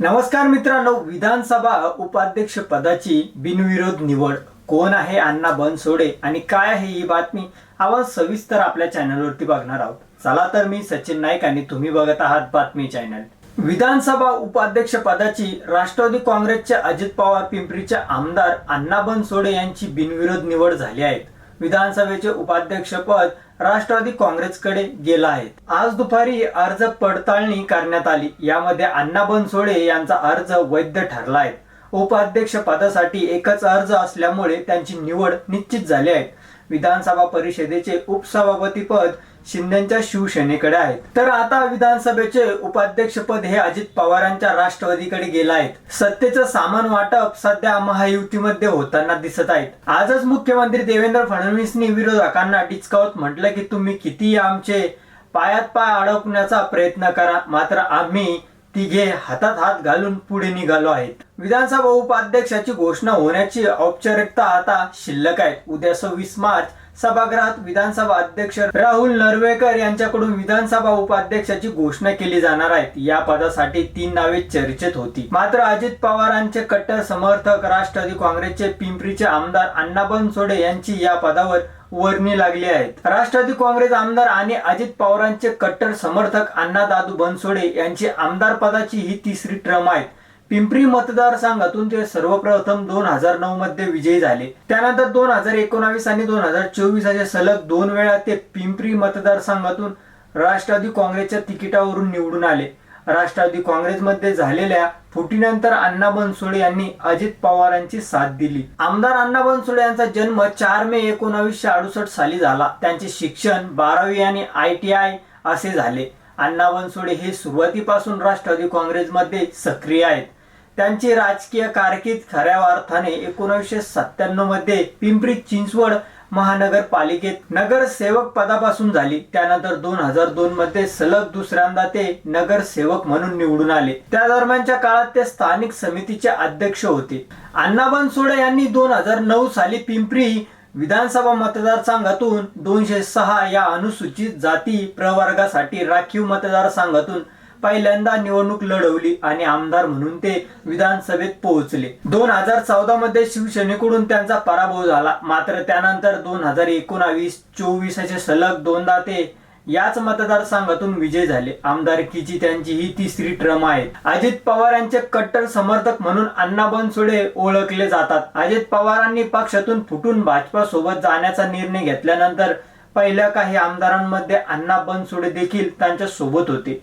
नमस्कार मित्रांनो विधानसभा उपाध्यक्ष पदाची बिनविरोध निवड. कोण आहे अण्णा बनसोडे आणि काय आहे ही बातमी आपण सविस्तर आपल्या चॅनलवरती बघणार आहोत. चला तर मी सचिन नाईक आणि तुम्ही बघत आहात बातमी चॅनल. विधानसभा उपाध्यक्ष पदाची राष्ट्रवादी काँग्रेसचे अजित पवार पिंपरीचे आमदार अण्णा बनसोडे यांची बिनविरोध निवड झाली आहे. विधानसभेचे उपाध्यक्षपद राष्ट्रवादी काँग्रेसकडे गेलं आहे. आज दुपारी अर्ज पडताळणी करण्यात आली. यामध्ये अण्णा बनसोडे यांचा अर्ज वैध ठरला आहे. उपाध्यक्ष पदासाठी एकच अर्ज असल्यामुळे त्यांची निवड निश्चित झाली आहे. विधानसभा परिषदेचे उपसभापती पद शिंदेच्या शिवसेनेकडे आहेत. तर आता विधानसभेचे उपाध्यक्ष पद हे अजित पवारांच्या राष्ट्रवादीकडे गेला आहेत. सत्तेचं सामान वाटप सध्या महायुतीमध्ये होताना दिसत आहेत. आजच मुख्यमंत्री देवेंद्र फडणवीसनी विरोधकांना डिचकावत म्हटलं की तुम्ही किती आमचे पायात पाय अडकण्याचा प्रयत्न करा मात्र आम्ही तिघे हातात हात घालून पुढे निघालो आहेत. विधानसभा उपाध्यक्षाची घोषणा होण्याची औपचारिकता आता शिल्लक आहे. उद्या सव्वीस मार्च सभागृहात विधानसभा अध्यक्ष राहुल नरवेकर यांच्याकडून विधानसभा उपाध्यक्षाची घोषणा केली जाणार आहे. या पदासाठी तीन नावे चर्चेत होती. मात्र अजित पवारांचे कट्टर समर्थक राष्ट्रवादी काँग्रेसचे पिंपरीचे आमदार अण्णा बनसोडे यांची या पदावर वर्णी लागली आहेत. राष्ट्रवादी काँग्रेस आमदार आणि अजित पवारांचे कट्टर समर्थक अण्णा दादू बनसोडे यांची आमदार पदाची ही तिसरी ट्रम आहे पिंपरी मतदारसंघातून ते सर्वप्रथम दोन हजार नऊ मध्ये विजयी झाले. त्यानंतर दोन हजार एकोणावीस आणि दोन हजार चोवीस असे सलग दोन वेळा ते पिंपरी मतदारसंघातून राष्ट्रवादी काँग्रेसच्या तिकिटावरून निवडून आले. राष्ट्रवादी काँग्रेसमध्ये झालेल्या फुटीनंतर अण्णा बनसोडे यांनी अजित पवारांची साथ दिली. आमदार अण्णा बनसोडे यांचा जन्म चार मे एकोणावीसशे अडुसष्ट साली झाला. त्यांचे शिक्षण बारावी आणि आय टी आय असे झाले. अण्णा बनसोडे हे सुरुवातीपासून राष्ट्रवादी काँग्रेसमध्ये सक्रिय आहेत. त्यांची राजकीय कारकीर्द खऱ्या अर्थाने एकोणीसशे सत्त्याण्णवमध्ये पिंपरी चिंचवड महानगरपालिकेत नगरसेवक पदापासून झाली. त्यानंतर दोन हजार दोन मध्ये सलग दुसऱ्यांदा ते नगरसेवक म्हणून निवडून आले. त्या दरम्यानच्या काळात ते स्थानिक समितीचे अध्यक्ष होते. अण्णा बनसोडे यांनी दोन हजार नऊ साली पिंपरी विधानसभा मतदारसंघातून दोनशे सहा या अनुसूचित जाती प्रवर्गासाठी राखीव मतदारसंघातून पहिल्यांदा निवडणूक लढवली आणि आमदार म्हणून ते विधानसभेत पोहोचले. दोन हजार चौदा मध्ये शिवसेनेकडून त्यांचा पराभव झाला. मात्र त्यानंतर दोन हजार एकोणावीस चोवीसचे सलग दोनदा ते याच मतदारसंघातून विजय झाले. आमदारकीची त्यांची ही तिसरी ट्रम आहे. अजित पवार यांचे कट्टर समर्थक म्हणून अण्णा बनसोडे ओळखले जातात. अजित पवारांनी पक्षातून फुटून भाजपा सोबत जाण्याचा निर्णय घेतल्यानंतर पहिल्या काही आमदारांमध्ये अण्णा बनसोडे देखील त्यांच्यासोबत होते.